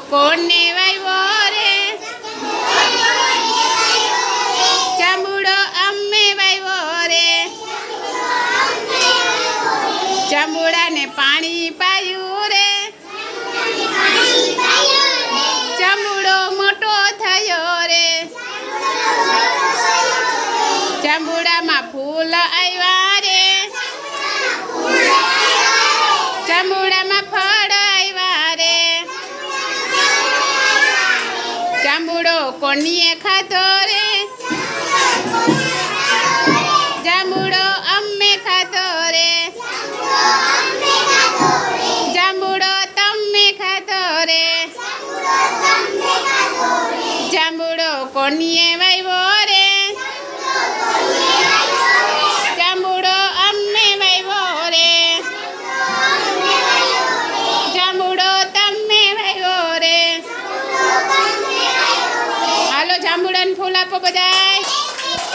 કોને વાવ્યો રે? ચાંબુડો અમે વાવ્યો રે. જાંબુડાને પાણી પાયું રે. ચાંબુડો મોટો થયો રે. જાંબુડામાં ફૂલ આવ્યા રે. જાંબુડામાં জামুড়ো কনিয়ে খাতরে জামুড়ো আম্মে খাতরে জামুড়ো তম্মে খাতরে জামুড়ো কনিয়ে ভাইবো જાંબુડાને ફૂલ આપો બધાય.